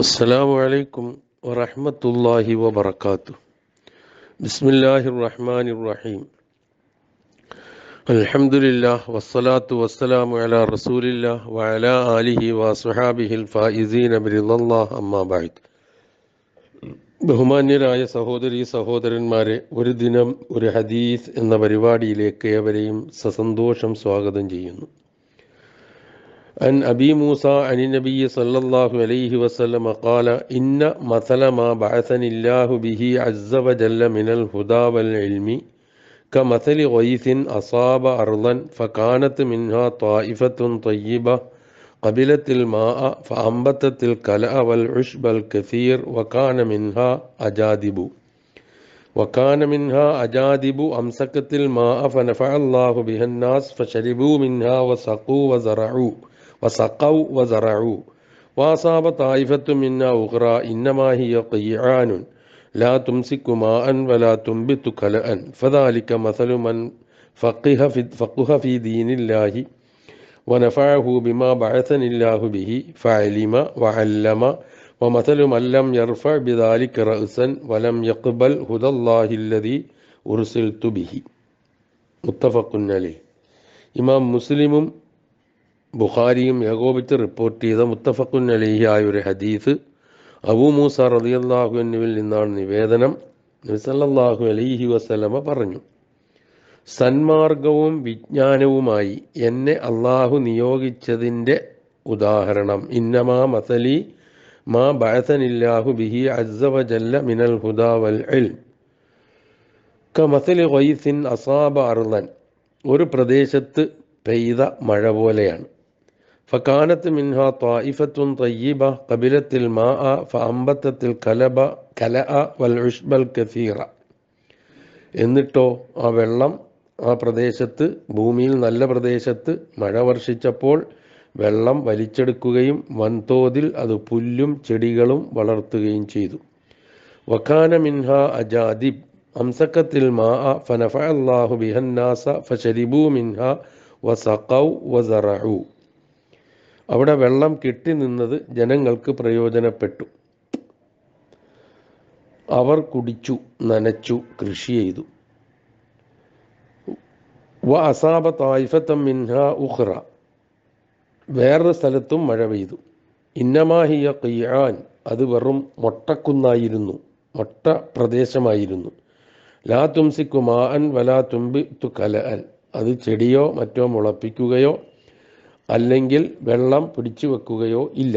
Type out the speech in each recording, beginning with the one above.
അസ്സലാമു അലൈക്കും വറഹമത്തല്ലാഹി വബർക്കാത്തു ബിസ്മില്ലാഹിർ റഹ്മാനിർ റഹീം അൽഹംദുലില്ലാ വസ്സലാത്തു വസ്സലാമു അലാ റസൂലില്ലാ വഅലാ ആലിഹി വസുഹാബിഹിൽ ഫായിസീന ബിറിദല്ലാഹ് അമ്മാ ബഅദ്. ബഹുമാന്യരായ സഹോദരി സഹോദരന്മാരെ ഒരു ദിനം ഒരു ഹദീസ് എന്ന പരിപാടിയിലേക്ക് ഏവരെയും സസന്തോഷം സ്വാഗതം ചെയ്യുന്നു. عن أبي موسى عن النبي صلى الله عليه وسلم قال إن مثل ما بعثني الله به عز وجل من الهدى والعلم كمثل غيث أصاب أرضا فكانت منها طائفة طيبة قبلت الماء فأنبتت الكلأ والعشب الكثير وكان منها أجادب. وكان منها أجادب أمسكت الماء فنفع الله بها الناس فشربوا منها وسقوا وزرعوا وسقوا وزرعوا وأصاب طائفة منا أخرى إنما هي قيعان لا تمسك ماء ولا تنبت كلأ فذلك مثل من فقه في, فقه في دين الله ونفعه بما بعثني الله به فعلم وعلم ومثل من لم يرفع بذلك رأسا ولم يقبل هدى الله الذي أرسلت به متفق عليه ഇമാം മുസ്ലിമും ബുഖാരിയും ഏകോപിച്ച് റിപ്പോർട്ട് ചെയ്ത മുത്തഫക്കുൻ അലിഹി ആയ ഒരു ഹദീസ് അബൂ മൂസ റളിയല്ലാഹു എന്നിവിൽ നിന്നാണ് നിവേദനം. നബിസല്ലാഹു അലൈഹി വസല്ലമ പറഞ്ഞു സന്മാർഗവും വിജ്ഞാനവുമായി എന്നെ അള്ളാഹു നിയോഗിച്ചതിന്റെ ഉദാഹരണം. ഇന്നമാ മസലി മാ ബഅസനില്ലാഹു ബിഹി അസവജല്ല വജല്ല മിനൽ ഹുദാ വൽ ഇൽം. കമസലി വൈസിൻ അസാബ അർളൻ ഒരു പ്രദേശത്ത് പെയ്ത മഴ പോലെയാണ്. ഫക്കാനത്ത് മിൻഹ طائفة അ ഫഅമ്പത്തത്തിൽ കലബ കല അ വൽ ഉഷ്ബൽ കസീറ എന്നിട്ടോ ആ വെള്ളം ആ പ്രദേശത്ത് ഭൂമിയിൽ നല്ല പ്രദേശത്ത് മഴ വർഷിച്ചപ്പോൾ വെള്ളം വലിച്ചെടുക്കുകയും വൻതോതിൽ അത് പുല്ലും ചെടികളും വളർത്തുകയും ചെയ്തു. വഖാന മിൻഹ അജാദിബ് അംസക്കത്തിൽ മാ ഫനഫ അള്ളാഹു ബിഹന്നാസ ഫശരിബൂ മിൻഹ വസഖൗ വസറഉ. അവിടെ വെള്ളം കിട്ടി നിന്നത് ജനങ്ങൾക്ക് പ്രയോജനപ്പെട്ടു. അവർ കുടിച്ചു നനച്ചു കൃഷി ചെയ്തു. വ അസാബ തായിഫത്തം മിൻഹ ഉഹ്റ വേറൊരു സ്ഥലത്തും മഴ പെയ്തു. ഇന്നമാഹിയ ഖിയാൻ. അത് വെറും മൊട്ടക്കുന്നായിരുന്നു മൊട്ട പ്രദേശമായിരുന്നു. ലാ തുംസിക്കുമാൻ വലാ തുമ്പി തു കലഅൻ. അത് ചെടിയോ മറ്റോ മുളപ്പിക്കുകയോ അല്ലെങ്കിൽ വെള്ളം പിടിച്ചു വെക്കുകയോ ഇല്ല.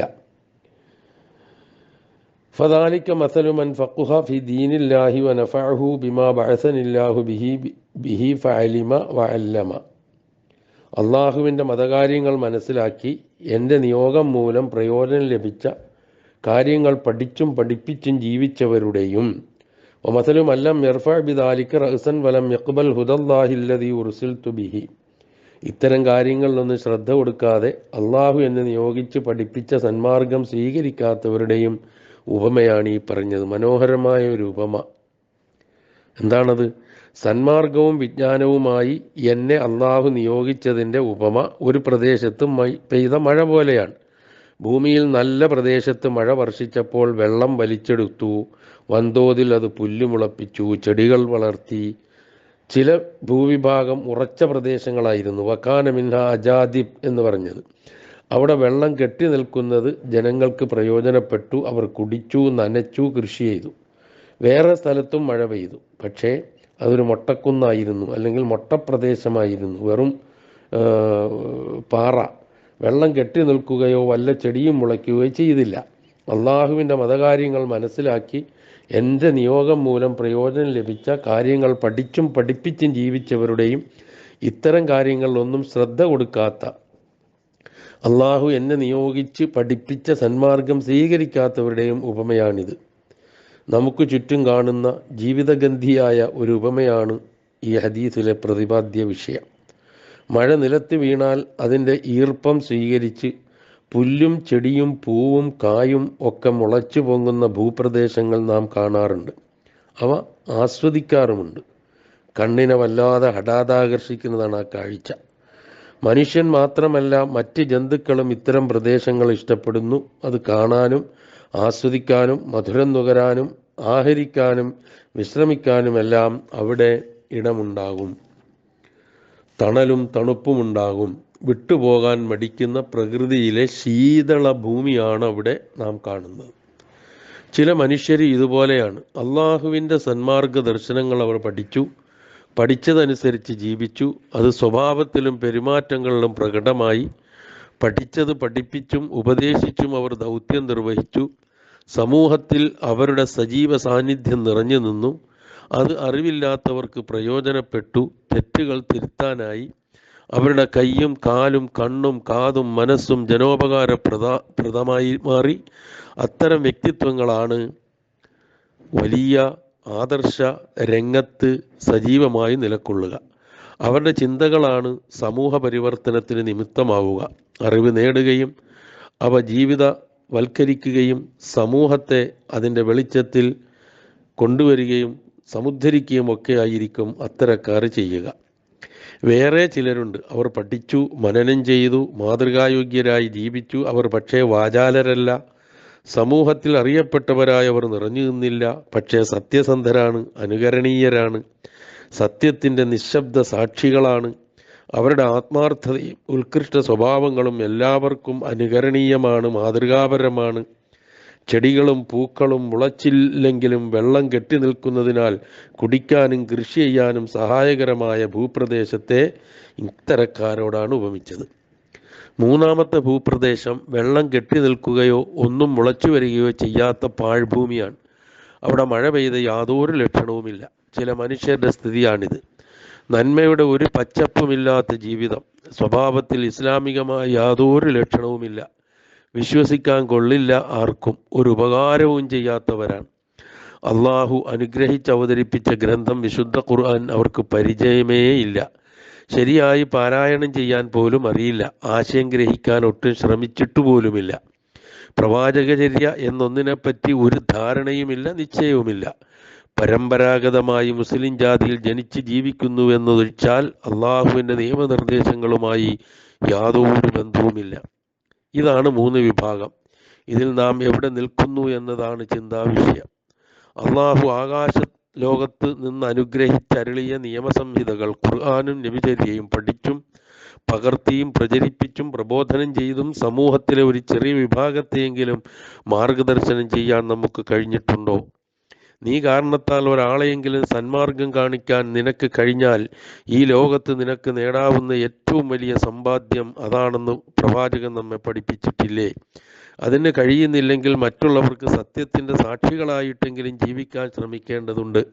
ഫദാലിക്ക മസലുമൻ ഫക്കുഹ ഫി ദീനില്ലാഹി വനഫഅഹു ബിമാ ബഅസനില്ലാഹു ബിഹി ബിഹി ഫഅലിമ വഅല്ലമ അള്ളാഹുവിന്റെ മതകാര്യങ്ങൾ മനസ്സിലാക്കി എന്റെ നിയോഗം മൂലം പ്രയോജനം ലഭിച്ച കാര്യങ്ങൾ പഠിച്ചും പഠിപ്പിച്ചും ജീവിച്ചവരുടെയും ഒമസലും അല്ലം ഇർഫ ബിദാലിക്ക് റഹ്സൻ വലം യക്ബൽ ഹുദല്ലാഹില്ലതി ഉർസിൽ തുബിഹി ഇത്തരം കാര്യങ്ങളിലൊന്നും ശ്രദ്ധ കൊടുക്കാതെ അള്ളാഹു എന്ന് നിയോഗിച്ച് പഠിപ്പിച്ച സന്മാർഗം സ്വീകരിക്കാത്തവരുടെയും ഉപമയാണ് ഈ പറഞ്ഞത്. മനോഹരമായ ഒരു ഉപമ. എന്താണത്? സന്മാർഗവും വിജ്ഞാനവുമായി എന്നെ അള്ളാഹു നിയോഗിച്ചതിന്റെ ഉപമ ഒരു പ്രദേശത്ത് പെയ്ത മഴ പോലെയാണ്. ഭൂമിയിൽ നല്ല പ്രദേശത്ത് മഴ വർഷിച്ചപ്പോൾ വെള്ളം വലിച്ചെടുത്തു. വൻതോതിൽ അത് പുല്ലുമുളപ്പിച്ചു ചെടികൾ വളർത്തി. ചില ഭൂവിഭാഗം ഉറച്ച പ്രദേശങ്ങളായിരുന്നു. വക്കാന മിൻഹ അജാദിബ് എന്ന് പറഞ്ഞത്. അവിടെ വെള്ളം കെട്ടി നിൽക്കുന്നത് ജനങ്ങൾക്ക് പ്രയോജനപ്പെട്ടു. അവർ കുടിച്ചു നനച്ചു കൃഷി ചെയ്തു. വേറെ സ്ഥലത്തും മഴ പെയ്തു. പക്ഷേ അതൊരു മൊട്ടക്കുന്നായിരുന്നു. അല്ലെങ്കിൽ മൊട്ടപ്രദേശമായിരുന്നു. വെറും പാറ. വെള്ളം കെട്ടി നിൽക്കുകയോ വല്ല ചെടിയും മുളയ്ക്കുകയോ ചെയ്തില്ല. അള്ളാഹുവിന്റെ മതകാര്യങ്ങൾ മനസ്സിലാക്കി എന്റെ നിയോഗം മൂലം പ്രയോജനം ലഭിച്ച കാര്യങ്ങൾ പഠിച്ചും പഠിപ്പിച്ചും ജീവിച്ചവരുടെയും ഇത്തരം കാര്യങ്ങളിലൊന്നും ശ്രദ്ധ കൊടുക്കാത്ത അള്ളാഹു എന്നെ നിയോഗിച്ച് പഠിപ്പിച്ച സന്മാർഗം സ്വീകരിക്കാത്തവരുടെയും ഉപമയാണിത്. നമുക്ക് ചുറ്റും കാണുന്ന ജീവിതഗന്ധിയായ ഒരു ഉപമയാണ് ഈ ഹദീസിലെ പ്രതിപാദ്യ വിഷയം. മഴ നിലത്ത് വീണാൽ അതിന്റെ ഈർപ്പം സ്വീകരിച്ച് പുല്ലും ചെടിയും പൂവും കായും ഒക്കെ മുളച്ചു പൊങ്ങുന്ന ഭൂപ്രദേശങ്ങൾ നാം കാണാറുണ്ട്. അവ ആസ്വദിക്കാറുമുണ്ട്. കണ്ണിനെ വല്ലാതെ ഹഠാതാകർഷിക്കുന്നതാണ് ആ കാഴ്ച. മനുഷ്യൻ മാത്രമല്ല മറ്റ് ജന്തുക്കളും ഇത്തരം പ്രദേശങ്ങൾ ഇഷ്ടപ്പെടുന്നു. അത് കാണാനും ആസ്വദിക്കാനും മധുരം നുകരാനും ആഹരിക്കാനും വിശ്രമിക്കാനുമെല്ലാം അവിടെ ഇടമുണ്ടാകും. തണലും തണുപ്പുമുണ്ടാകും. വിട്ടുപോകാൻ മടിക്കുന്ന പ്രകൃതിയിലെ ശീതള ഭൂമിയാണ് അവിടെ നാം കാണുന്നത്. ചില മനുഷ്യർ ഇതുപോലെയാണ്. അള്ളാഹുവിന്റെ സന്മാർഗ ദർശനങ്ങൾ അവർ പഠിച്ചു. പഠിച്ചതനുസരിച്ച് ജീവിച്ചു. അത് സ്വഭാവത്തിലും പെരുമാറ്റങ്ങളിലും പ്രകടമായി. പഠിച്ചത് പഠിപ്പിച്ചും ഉപദേശിച്ചും അവർ ദൗത്യം നിർവഹിച്ചു. സമൂഹത്തിൽ അവരുടെ സജീവ സാന്നിധ്യം നിറഞ്ഞു നിന്നു. അത് അറിവില്ലാത്തവർക്ക് പ്രയോജനപ്പെട്ടു. തെറ്റുകൾ തിരുത്താനായി അവരുടെ കൈയും കാലും കണ്ണും കാതും മനസ്സും ജനോപകാരപ്രദ പ്രദമായി മാറി. അത്തരം വ്യക്തിത്വങ്ങളാണ് വലിയ ആദർശ രംഗത്ത് സജീവമായി നിലക്കൊള്ളുക. അവരുടെ ചിന്തകളാണ് സമൂഹ പരിവർത്തനത്തിന് നിമിത്തമാവുക. അറിവ് നേടുകയും അവ ജീവിത വൽക്കരിക്കുകയും സമൂഹത്തെ അതിന്റെ വെളിച്ചത്തിൽ കൊണ്ടുവരികയും സമുദ്ധരിക്കുകയും ഒക്കെ ആയിരിക്കും അത്തരക്കാർ ചെയ്യുക. വേറെ ചിലരുണ്ട്. അവർ പഠിച്ചു മനനം ചെയ്തു മാതൃകായോഗ്യരായി ജീവിച്ചു. അവർ പക്ഷേ വാചാലരല്ല. സമൂഹത്തിൽ അറിയപ്പെട്ടവരായി അവർ നിറഞ്ഞു നിന്നില്ല. പക്ഷേ സത്യസന്ധരാണ് അനുകരണീയരാണ്. സത്യത്തിന്റെ നിശബ്ദ സാക്ഷികളാണ്. അവരുടെ ആത്മാർത്ഥതയും ഉത്കൃഷ്ട സ്വഭാവങ്ങളും എല്ലാവർക്കും അനുകരണീയമാണ് മാതൃകാപരമാണ്. ചെടികളും പൂക്കളും മുളച്ചില്ലെങ്കിലും വെള്ളം കെട്ടി നിൽക്കുന്നതിനാൽ കുടിക്കാനും കൃഷി ചെയ്യാനും സഹായകരമായ ഭൂപ്രദേശത്തെ ഇത്തരക്കാരോടാണ് ഉപമിച്ചത്. മൂന്നാമത്തെ ഭൂപ്രദേശം വെള്ളം കെട്ടി നിൽക്കുകയോ ഒന്നും മുളച്ചു വരികയോ ചെയ്യാത്ത പാഴ്ഭൂമിയാണ്. അവിടെ മഴ പെയ്ത യാതൊരു ലക്ഷണവുമില്ല. ചില മനുഷ്യരുടെ സ്ഥിതിയാണിത്. നന്മയുടെ ഒരു പച്ചപ്പുമില്ലാത്ത ജീവിതം. സ്വഭാവത്തിൽ ഇസ്ലാമികമായ യാതൊരു ലക്ഷണവുമില്ല. വിശ്വസിക്കാൻ കൊള്ളില്ല ആർക്കും. ഒരു ഉപകാരവും ചെയ്യാത്തവരാണ്. അള്ളാഹു അനുഗ്രഹിച്ച് അവതരിപ്പിച്ച ഗ്രന്ഥം വിശുദ്ധ ഖുർആൻ അവർക്ക് പരിചയമേ ഇല്ല. ശരിയായി പാരായണം ചെയ്യാൻ പോലും അറിയില്ല. ആശയം ഗ്രഹിക്കാൻ ഒട്ടും ശ്രമിച്ചിട്ടു പോലുമില്ല. പ്രവാചകചര്യ എന്നൊന്നിനെപ്പറ്റി ഒരു ധാരണയുമില്ല നിശ്ചയവുമില്ല. പരമ്പരാഗതമായി മുസ്ലിം ജാതിയിൽ ജനിച്ച് ജീവിക്കുന്നു എന്നതൊഴിച്ചാൽ അള്ളാഹുവിന്റെ നിയമനിർദ്ദേശങ്ങളുമായി യാതൊരു ബന്ധവുമില്ല. ഇതാണ് മൂന്ന് വിഭാഗം. ഇതിൽ നാം എവിടെ നിൽക്കുന്നു എന്നതാണ് ചിന്താവിഷയം അള്ളാഹു ആകാശ ലോകത്ത് നിന്ന് അനുഗ്രഹിച്ചരുളിയ നിയമസംഹിതകൾ ഖുർആാനും നബിചര്യയും പഠിച്ചും പകർത്തിയും പ്രചരിപ്പിച്ചും പ്രബോധനം ചെയ്തും സമൂഹത്തിലെ ഒരു ചെറിയ വിഭാഗത്തെയെങ്കിലും മാർഗദർശനം ചെയ്യാൻ നമുക്ക് കഴിഞ്ഞിട്ടുണ്ടോ? നീ കാരണത്താൽ ഒരാളെയെങ്കിലും സന്മാർഗം കാണിക്കാൻ നിനക്ക് കഴിഞ്ഞാൽ ഈ ലോകത്ത് നിനക്ക് നേടാവുന്ന ഏറ്റവും വലിയ സമ്പാദ്യം അതാണെന്ന് പ്രവാചകൻ നമ്മെ പഠിപ്പിച്ചിട്ടില്ലേ. അതിന് കഴിയുന്നില്ലെങ്കിൽ മറ്റുള്ളവർക്ക് സത്യത്തിന്റെ സാക്ഷികളായിട്ടെങ്കിലും ജീവിക്കാൻ ശ്രമിക്കേണ്ടതുണ്ട്.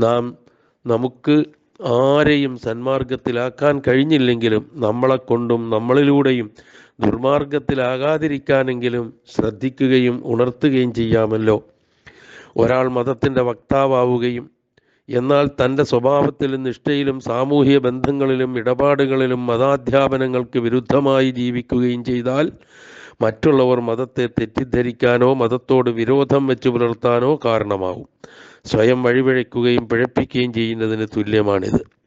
നാം നമുക്ക് ആരെയും സന്മാർഗത്തിലാക്കാൻ കഴിഞ്ഞില്ലെങ്കിലും നമ്മളെ കൊണ്ടും നമ്മളിലൂടെയും ദുർമാർഗത്തിലാകാതിരിക്കാനെങ്കിലും ശ്രദ്ധിക്കുകയും ഉണർത്തുകയും ചെയ്യാമല്ലോ. ഒരാൾ മതത്തിന്റെ വക്താവുകയും എന്നാൽ തന്റെ സ്വഭാവത്തിലും നിഷ്ഠയിലും സാമൂഹിക ബന്ധങ്ങളിലും ഇടപാടുകളിലും മതാധ്യാപനങ്ങൾക്ക് വിരുദ്ധമായി ജീവിക്കുകയും ചെയ്താൽ മറ്റുള്ളവർ മതത്തെ തെറ്റിദ്ധരിക്കാനോ മതത്തോട് വിരോധം വെച്ച് പുലർത്താനോ കാരണമാവും. സ്വയം വഴിപഴയ്ക്കുകയും പിഴപ്പിക്കുകയും ചെയ്യുന്നതിന് തുല്യമാണിത്.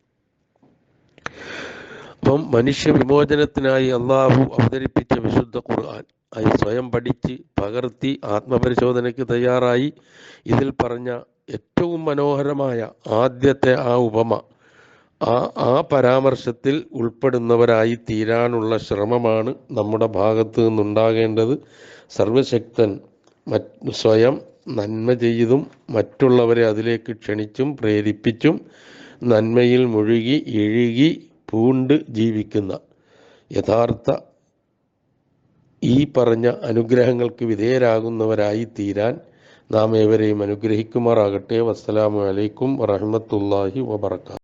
അപ്പം മനുഷ്യ വിമോചനത്തിനായി അള്ളാഹു അവതരിപ്പിച്ച വിശുദ്ധ ഖുർആൻ അത് സ്വയം പഠിച്ച് പകർത്തി ആത്മപരിശോധനയ്ക്ക് തയ്യാറായി. ഇതിൽ പറഞ്ഞ ഏറ്റവും മനോഹരമായ ആദ്യത്തെ ആ ഉപമ ആ ആ പരാമർശത്തിൽ ഉൾപ്പെടുന്നവരായി തീരാനുള്ള ശ്രമമാണ് നമ്മുടെ ഭാഗത്തു നിന്നുണ്ടാകേണ്ടത്. സർവശക്തൻ സ്വയം നന്മ ചെയ്തും മറ്റുള്ളവരെ അതിലേക്ക് ക്ഷണിച്ചും പ്രേരിപ്പിച്ചും നന്മയിൽ മുഴുകി ഇഴുകി പൂണ്ട് ജീവിക്കുന്ന യഥാർത്ഥ ഈ പറഞ്ഞ അനുഗ്രഹങ്ങൾക്ക് വിധേയരാകുന്നവരായി തീരാൻ നാം ഏവരെയും അനുഗ്രഹിക്കുമാറാകട്ടെ. വസ്സലാമു അലൈക്കും വറഹമത്തല്ലാഹി വബർക്കാത്തു